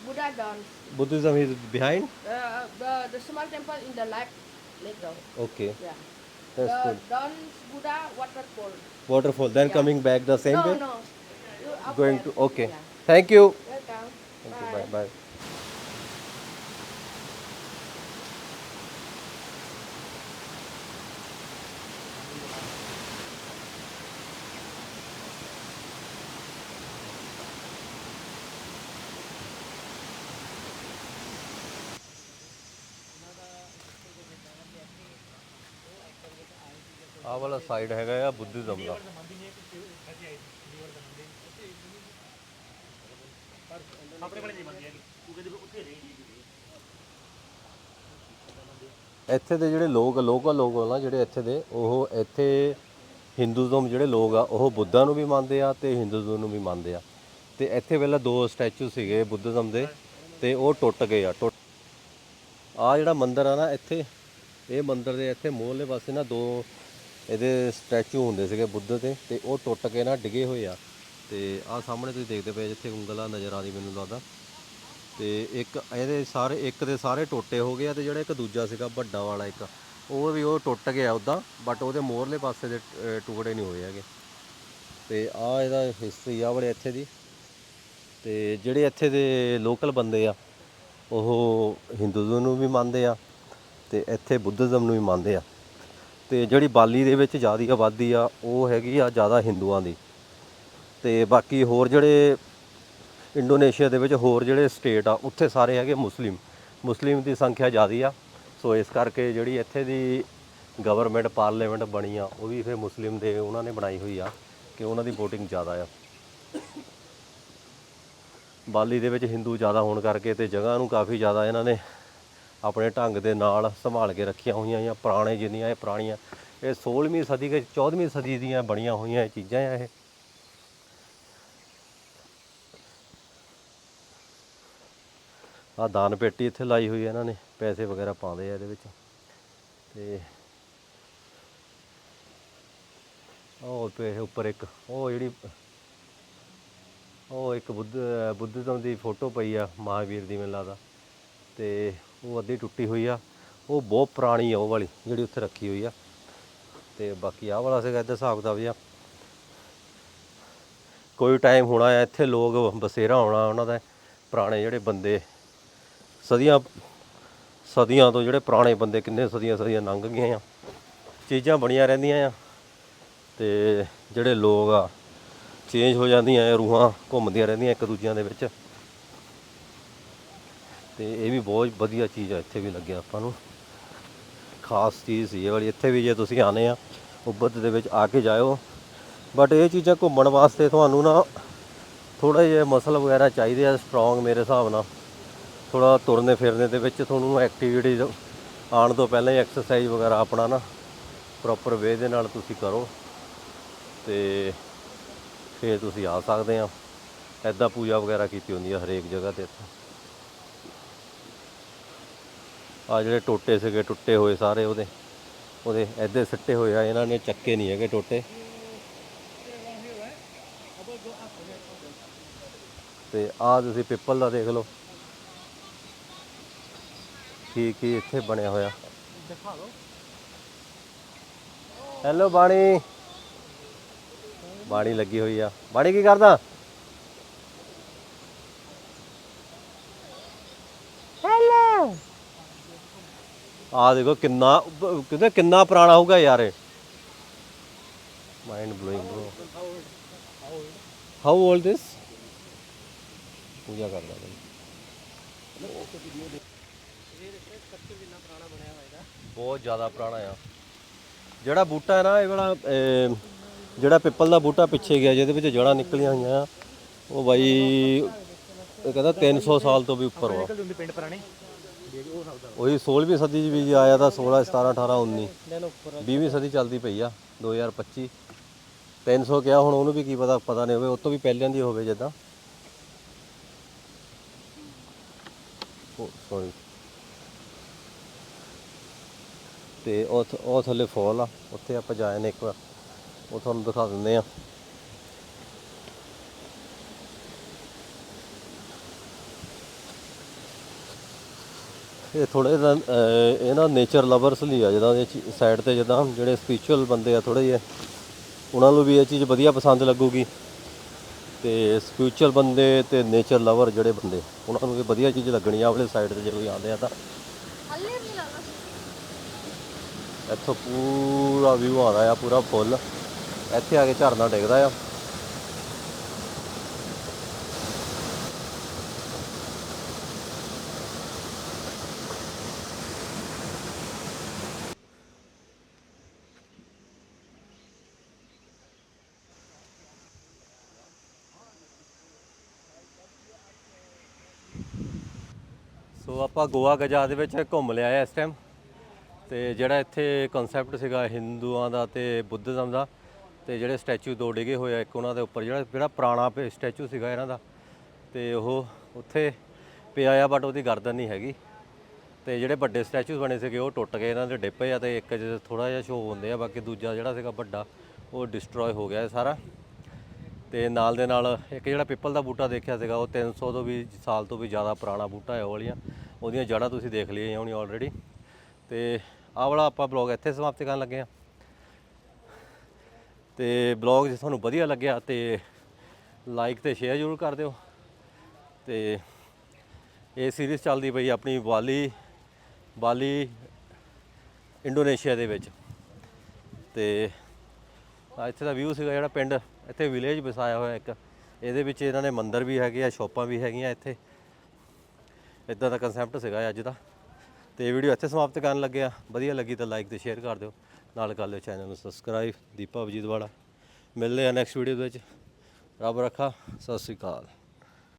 Buddha dance. Buddhism is behind. Uh, the, the small temple in the left, left down. Okay, Yeah. That's the good. dance Buddha waterfall. Waterfall. Then Yeah. coming back the same no, way. no. You Going to okay. Yeah. Thank you. Welcome. Thank you. Bye bye. ਆਹ ਵਾਲਾ side ਹੈਗਾ ਆ ਬੁੱਧਿਜ਼ਮ ਦਾ। ਇੱਥੇ ਦੇ ਜਿਹੜੇ ਲੋਕ local ਲੋਕ ਆ ਨਾ ਜਿਹੜੇ ਇੱਥੇ ਦੇ, ਉਹ ਇੱਥੇ ਹਿੰਦੂਜ਼ਮ ਜਿਹੜੇ ਲੋਕ ਆ, ਉਹ ਬੁੱਧਾ ਨੂੰ ਵੀ ਮੰਨਦੇ ਆ ਤੇ ਹਿੰਦੂਜ਼ਮ ਨੂੰ ਵੀ ਮੰਨਦੇ ਆ। ਤੇ ਇੱਥੇ ਪਹਿਲਾਂ ਦੋ ਸਟੈਚੂ ਸੀਗੇ ਬੁੱਧਜ਼ਮ ਦੇ ਤੇ ਉਹ ਟੁੱਟ ਗਏ ਆ, ਟੁੱਟ ਆ ਜਿਹੜਾ ਮੰਦਿਰ ਆ ਨਾ ਇੱਥੇ, ਇਹ ਮੰਦਿਰ ਦੇ ਇੱਥੇ ਮੋਹਲੇ ਪਾਸੇ ਨਾ ਦੋ ਇਹਦੇ ਸਟੈਚੂ ਹੁੰਦੇ ਸੀਗੇ ਬੁੱਧ ਦੇ ਤੇ ਉਹ ਟੁੱਟ ਕੇ ਨਾ ਡਿਗੇ ਹੋਏ ਆ। ਤੇ ਆਹ ਸਾਹਮਣੇ ਤੁਸੀਂ ਦੇਖਦੇ ਪਏ ਜਿੱਥੇ ਉਂਗਲਾ ਨਜ਼ਰ ਆ ਰਹੀ ਮੈਨੂੰ ਲੱਗਦਾ। ਤੇ ਇੱਕ ਇਹਦੇ ਸਾਰੇ, ਇੱਕ ਦੇ ਸਾਰੇ ਟੋਟੇ ਹੋ ਗਏ ਆ ਤੇ ਜਿਹੜਾ ਇੱਕ ਦੂਜਾ ਸੀਗਾ ਵੱਡਾ ਵਾਲਾ ਇੱਕ, ਉਹ ਵੀ ਉਹ ਟੁੱਟ ਗਿਆ ਉਦਾਂ ਬਟ ਉਹਦੇ ਮੋਹਰਲੇ ਪਾਸੇ ਦੇ ਟੁਕੜੇ ਨਹੀਂ ਹੋਏ ਹੈਗੇ। ਤੇ ਆ ਇਹਦਾ ਹਿਸਟਰੀ ਆ ਬੜੇ ਇੱਥੇ ਦੀ। ਤੇ ਜਿਹੜੇ ਇੱਥੇ ਦੇ ਲੋਕਲ ਬੰਦੇ ਆ, ਉਹ ਹਿੰਦੂਜ਼ਮ ਨੂੰ ਵੀ ਮੰਨਦੇ ਆ ਤੇ ਇੱਥੇ ਬੁੱਧਜ਼ਮ ਨੂੰ ਵੀ ਮੰਨਦੇ ਆ। ਤੇ ਜਿਹੜੀ ਬਾਲੀ ਦੇ ਵਿੱਚ ਜ਼ਿਆਦਾ ਆਬਾਦੀ ਆ, ਉਹ ਹੈਗੀ ਆ ਜ਼ਿਆਦਾ ਹਿੰਦੂਆਂ ਦੀ। ਤੇ ਬਾਕੀ ਹੋਰ ਜਿਹੜੇ ਇੰਡੋਨੇਸ਼ੀਆ ਦੇ ਵਿੱਚ ਹੋਰ ਜਿਹੜੇ ਸਟੇਟ ਆ, ਉੱਥੇ ਸਾਰੇ ਹੈਗੇ ਮੁਸਲਿਮ। ਮੁਸਲਿਮ ਦੀ ਸੰਖਿਆ ਜ਼ਿਆਦੀ ਆ। ਸੋ ਇਸ ਕਰਕੇ ਜਿਹੜੀ ਇੱਥੇ ਦੀ ਗਵਰਨਮੈਂਟ ਪਾਰਲੀਮੈਂਟ ਬਣੀ ਆ, ਉਹ ਵੀ ਫਿਰ ਮੁਸਲਿਮ ਦੇ ਉਹਨਾਂ ਨੇ ਬਣਾਈ ਹੋਈ ਆ ਕਿ ਉਹਨਾਂ ਦੀ VOTING ਜ਼ਿਆਦਾ ਆ। ਬਾਲੀ ਦੇ ਵਿੱਚ ਹਿੰਦੂ ਜ਼ਿਆਦਾ ਹੋਣ ਕਰਕੇ ਤੇ ਜਗ੍ਹਾ ਨੂੰ ਕਾਫੀ ਜ਼ਿਆਦਾ ਇਹਨਾਂ ਨੇ ਆਪਣੇ ਢੰਗ ਦੇ ਨਾਲ ਸੰਭਾਲ ਕੇ ਰੱਖੀਆਂ ਹੋਈਆਂ ਜਾਂ ਪੁਰਾਣੇ ਜਿੰਨੀਆਂ ਇਹ ਪੁਰਾਣੀਆਂ, ਇਹ 16ਵੀਂ ਸਦੀ ਕੇ 14ਵੀਂ ਸਦੀ ਦੀਆਂ ਬਣੀਆਂ ਹੋਈਆਂ ਇਹ ਚੀਜ਼ਾਂ ਆ ਇਹ। ਆ ਦਾਨ ਪੇਟੀ ਇੱਥੇ ਲਾਈ ਹੋਈ ਹੈ ਇਹਨਾਂ ਨੇ, ਪੈਸੇ ਵਗੈਰਾ ਪਾਉਂਦੇ ਆ ਇਹਦੇ ਵਿੱਚ। ਤੇ ਉਹ ਪੇ ਉੱਪਰ ਇੱਕ, ਉਹ ਜਿਹੜੀ, ਉਹ ਇੱਕ ਬੁੱਧ ਬੁੱਧਜ਼ਮ ਦੀ ਫੋਟੋ ਪਈ ਆ ਮਹਾਵੀਰ ਦੀ ਮੈਨੂੰ ਲੱਗਦਾ। ਤੇ ਉਹ ਅੱਧੀ ਟੁੱਟੀ ਹੋਈ ਆ। ਉਹ ਬਹੁਤ ਪੁਰਾਣੀ ਆ ਉਹ ਵਾਲੀ, ਜਿਹੜੀ ਉੱਥੇ ਰੱਖੀ ਹੋਈ ਆ। ਤੇ ਬਾਕੀ ਆਹ ਵਾਲਾ ਸੀਗਾ ਇੱਧਰ ਹਿਸਾਬ ਕਿਤਾਬ ਜਿਹਾ ਕੋਈ ਟਾਈਮ ਹੋਣਾ ਆ, ਇੱਥੇ ਲੋਕ ਬਸੇਰਾ ਆਉਣਾ ਉਹਨਾਂ ਦਾ, ਪੁਰਾਣੇ ਜਿਹੜੇ ਬੰਦੇ, ਸਦੀਆਂ ਸਦੀਆਂ ਤੋਂ ਜਿਹੜੇ ਪੁਰਾਣੇ ਬੰਦੇ ਕਿੰਨੇ ਸਦੀਆਂ ਸਦੀਆਂ ਲੰਘ ਗਈਆਂ ਆ। ਚੀਜ਼ਾਂ ਬਣੀਆਂ ਰਹਿੰਦੀਆਂ ਆ ਤੇ ਜਿਹੜੇ ਲੋਕ ਆ ਚੇਂਜ ਹੋ ਜਾਂਦੀਆਂ ਆ, ਰੂਹਾਂ ਘੁੰਮਦੀਆਂ ਰਹਿੰਦੀਆਂ ਇੱਕ ਦੂਜਿਆਂ ਦੇ ਵਿੱਚ। ਤੇ ਇਹ ਵੀ ਬਹੁਤ ਵਧੀਆ ਚੀਜ਼ ਆ, ਇੱਥੇ ਵੀ ਲੱਗਿਆ ਆਪਾਂ ਨੂੰ। ਖਾਸ ਚੀਜ਼ ਸੀ ਇਹ ਵਾਲੀ। ਇੱਥੇ ਵੀ ਜੇ ਤੁਸੀਂ ਆਨੇ ਆ ਉਬਤ ਦੇ ਵਿੱਚ ਆ ਕੇ ਜਾਇਓ। ਬਟ ਇਹ ਚੀਜ਼ਾਂ ਘੁੰਮਣ ਵਾਸਤੇ ਤੁਹਾਨੂੰ ਨਾ ਥੋੜਾ ਜਿਹਾ ਮਸਲ ਵਗੈਰਾ ਚਾਹੀਦੇ ਆ ਸਟਰੋਂਗ ਮੇਰੇ ਹਿਸਾਬ ਨਾਲ। ਥੋੜਾ ਤੁਰਨੇ ਫਿਰਨੇ ਦੇ ਵਿੱਚ ਤੁਹਾਨੂੰ ਐਕਟੀਵਿਟੀਜ਼ ਆਉਣ ਤੋਂ ਪਹਿਲਾਂ ਹੀ ਐਕਸਰਸਾਈਜ਼ ਵਗੈਰਾ ਆਪਣਾ ਨਾ ਪ੍ਰੋਪਰ ਵੇ ਦੇ ਨਾਲ ਤੁਸੀਂ ਕਰੋ। ਤੇ ਫਿਰ ਤੁਸੀਂ ਆ ਸਕਦੇ ਆ। ਐਦਾਂ ਪੂਜਾ ਵਗੈਰਾ ਕੀਤੀ ਹੁੰਦੀ ਆ ਹਰੇਕ ਜਗ੍ਹਾ ਤੇ ਇੱਥੇ। ਆ ਜਿਹੜੇ ਟੋਟੇ ਸੀਗੇ, ਟੁੱਟੇ ਹੋਏ ਸਾਰੇ ਉਹਦੇ। ਉਹਦੇ ਐਦੇ ਸਿੱਟੇ ਹੋਏ ਆ, ਇਹਨਾਂ ਨੇ ਚੱਕੇ ਨਹੀਂ ਹੈਗੇ ਟੋਟੇ। ਤੇ ਆ ਤੁਸੀਂ ਪਿੱਪਲ ਦਾ ਦੇਖ ਲਓ। ਕੀ ਕੀ ਇੱਥੇ ਬਣਿਆ ਹੋਇਆ। ਹੈਲੋ ਬਾਣੀ। ਬਾਣੀ ਲੱਗੀ ਹੋਈ ਆ। ਬਾਣੀ ਕੀ ਕਰਦਾ? ਆ ਦੇਖੋ ਕਿੰਨਾ, ਕਿਤੇ ਕਿੰਨਾ ਪੁਰਾਣਾ ਹੋਊਗਾ ਯਾਰ ਇਹ। Mind blowing bro how old this ਪੂਜਾ ਕਰਦਾ ਬਈ। ਬਹੁਤ ਜ਼ਿਆਦਾ ਪੁਰਾਣਾ ਆ। ਜਿਹੜਾ ਬੂਟਾ ਹੈ ਨਾ, ਇਹ ਵਾਲਾ ਜਿਹੜਾ ਪਿੱਪਲ ਦਾ ਬੂਟਾ ਪਿੱਛੇ ਗਿਆ, ਜਿਹਦੇ ਵਿੱਚ ਜੜਾਂ ਨਿਕਲੀਆਂ ਹੋਈਆਂ ਉਹ ਬਾਈ, ਇਹ ਕਹਿੰਦਾ 300 ਸਾਲ ਤੋਂ ਵੀ ਉੱਪਰ ਵਾ ਪਿੰਡ ਪੁਰਾਣੇ। ਉਹੀ 16ਵੀਂ ਸਦੀ 'ਚ ਵੀ ਆਇਆ ਤਾਂ 16 17 18 19 20ਵੀਂ ਸਦੀ ਚੱਲਦੀ ਪਈ ਆ 2025 300 ਕਿਹਾ ਹੁਣ ਉਹਨੂੰ ਵੀ ਕੀ ਪਤਾ ਪਤਾ ਨਹੀਂ ਹੋਵੇ ਉਹ ਤੋਂ ਵੀ ਪਹਿਲਾਂ ਦੀ ਹੋਵੇ ਜਿੱਦਾਂ। ਉਹ ਸੌਰੀ ਤੇ ਉਹ ਥ- ਉਹ ਥੱਲੇ ਫੋਲ ਆ ਉੱਥੇ ਆਪਾਂ ਜਾਏ ਨੇ ਇੱਕ ਵਾਰ। ਉਹ ਤੁਹਾਨੂੰ ਦਿਖਾ ਦਿੰਦੇ ਆ। ਇਹ ਥੋੜੇ ਨਾ ਨੇਚਰ ਲਵਰਸ ਲਈ ਆ ਜਿਹਦਾ ਸਾਈਡ ਤੇ ਜਿੱਦਾਂ ਜਿਹੜੇ ਸਪਿਰਚੁਅਲ ਬੰਦੇ ਆ ਥੋੜੇ ਜਿਹੇ ਉਹਨਾਂ ਨੂੰ ਵੀ ਇਹ ਚੀਜ਼ ਵਧੀਆ ਪਸੰਦ ਲੱਗੂਗੀ। ਤੇ ਸਪਿਰਚੁਅਲ ਬੰਦੇ ਤੇ ਨੇਚਰ ਲਵਰ ਜਿਹੜੇ ਬੰਦੇ ਉਹਨਾਂ ਨੂੰ ਵੀ ਵਧੀਆ ਚੀਜ਼ ਲੱਗਣੀ ਆ ਵਾਲੇ ਸਾਈਡ ਤੇ ਜੇ ਕੋਈ ਆਉਂਦੇ ਆ ਤਾਂ। ਇੱਥੋਂ ਪੂਰਾ ਵਿਊ ਆਉਂਦਾ ਆ ਪੂਰਾ ਫੁੱਲ ਇੱਥੇ ਆ ਕੇ ਝਰਨਾ ਡਿੱਗਦਾ ਆ ਸੋ ਆਪਾਂ ਗੋਆ ਗਜਾ ਦੇ ਵਿੱਚ ਘੁੰਮ ਲਿਆ ਹੈ ਇਸ ਟਾਈਮ ਤੇ ਜਿਹੜਾ ਇੱਥੇ ਕਨਸੈਪਟ ਸੀਗਾ ਹਿੰਦੂਆਂ ਦਾ ਤੇ ਬੁੱਧਜ਼ਮ ਦਾ, ਤੇ ਜਿਹੜੇ ਸਟੈਚੂ ਦੋ ਡਿਗੇ ਹੋਏ ਆ, ਇੱਕ ਉਹਨਾਂ ਦੇ ਉੱਪਰ ਜਿਹੜਾ ਜਿਹੜਾ ਪੁਰਾਣਾ ਸਟੈਚੂ ਸੀਗਾ ਇਹਨਾਂ ਦਾ। ਤੇ ਉਹ ਉੱਥੇ ਪਿਆ ਆ ਬਟ ਉਹਦੀ ਗਰਦਨ ਨਹੀਂ ਹੈਗੀ। ਤੇ ਜਿਹੜੇ ਵੱਡੇ ਸਟੈਚੂਸ ਬਣੇ ਸੀਗੇ, ਉਹ ਟੁੱਟ ਗਏ, ਇਹਨਾਂ ਦੇ ਡਿੱਪੇ ਆ ਤੇ ਇੱਕ ਚ ਥੋੜਾ ਜਿਹਾ ਸ਼ੋਅ ਹੁੰਦੇ ਆ, ਬਾਕੀ ਦੂਜਾ ਜਿਹੜਾ ਸੀਗਾ ਵੱਡਾ, ਉਹ ਡਿਸਟਰੋਏ ਹੋ ਗਿਆ ਸਾਰਾ। ਤੇ ਨਾਲ ਦੇ ਨਾਲ ਇੱਕ ਜਿਹੜਾ ਪਿੱਪਲ ਦਾ ਬੂਟਾ ਦੇਖਿਆ ਸੀਗਾ, ਉਹ 300 ਤੋਂ ਵੀ, ਸਾਲ ਤੋਂ ਵੀ ਜ਼ਿਆਦਾ ਪੁਰਾਣਾ ਬੂਟਾ ਹੈ, ਉਹ ਵਾਲੀਆਂ। ਉਹਦੀਆਂ ਜੜ੍ਹਾਂ ਤੁਸੀਂ ਦੇਖ ਲਈਆਂ ਹੋਣੀ ਆਲਰੇਡੀ ਤੇ ਆਹ ਵਾਲਾ ਆਪਾਂ ਬਲੌਗ ਇੱਥੇ ਸਮਾਪਤ ਕਰਨ ਲੱਗੇ ਆ ਤੇ ਬਲੌਗ ਜੇ ਤੁਹਾਨੂੰ ਵਧੀਆ ਲੱਗਿਆ ਤੇ ਲਾਈਕ ਤੇ ਸ਼ੇਅਰ ਜ਼ਰੂਰ ਕਰ ਦਿਓ। ਤੇ ਇਹ ਸੀਰੀਜ਼ ਚੱਲਦੀ ਪਈ ਆਪਣੀ ਬਾਲੀ ਬਾਲੀ ਇੰਡੋਨੇਸ਼ੀਆ ਦੇ ਵਿੱਚ। ਤੇ ਇੱਥੇ ਦਾ ਵਿਊ ਸੀਗਾ ਜਿਹੜਾ ਪਿੰਡ, ਇੱਥੇ ਵਿਲੇਜ ਵਸਾਇਆ ਹੋਇਆ ਇੱਕ। ਇਹਦੇ ਵਿੱਚ ਇਹਨਾਂ ਨੇ ਮੰਦਿਰ ਵੀ ਹੈਗੇ ਆ, ਸ਼ਾਪਾਂ ਵੀ ਹੈਗੀਆਂ ਇੱਥੇ। ਇਦਾਂ ਦਾ ਕਨਸੈਪਟ ਸੀਗਾ ਅੱਜ ਦਾ। ਤੇ ਇਹ ਵੀਡੀਓ ਇੱਥੇ ਸਮਾਪਤ ਕਰਨ ਲੱਗੇ ਆ। ਵਧੀਆ ਲੱਗੀ ਤਾਂ ਲਾਈਕ ਤੇ ਸ਼ੇਅਰ ਕਰ ਦਿਓ। ਨਾਲ ਕਰ ਲਿਓ ਚੈਨਲ ਨੂੰ ਸਬਸਕ੍ਰਾਈਬ ਦੀਪਾ ਵਜੀਦ ਵਾਲਾ ਮਿਲਦੇ ਆ ਨੈਕਸਟ ਵੀਡੀਓ ਦੇ ਵਿੱਚ। ਰੱਬ ਰੱਖਾ। ਸਤਿ ਸ੍ਰੀ ਅਕਾਲ।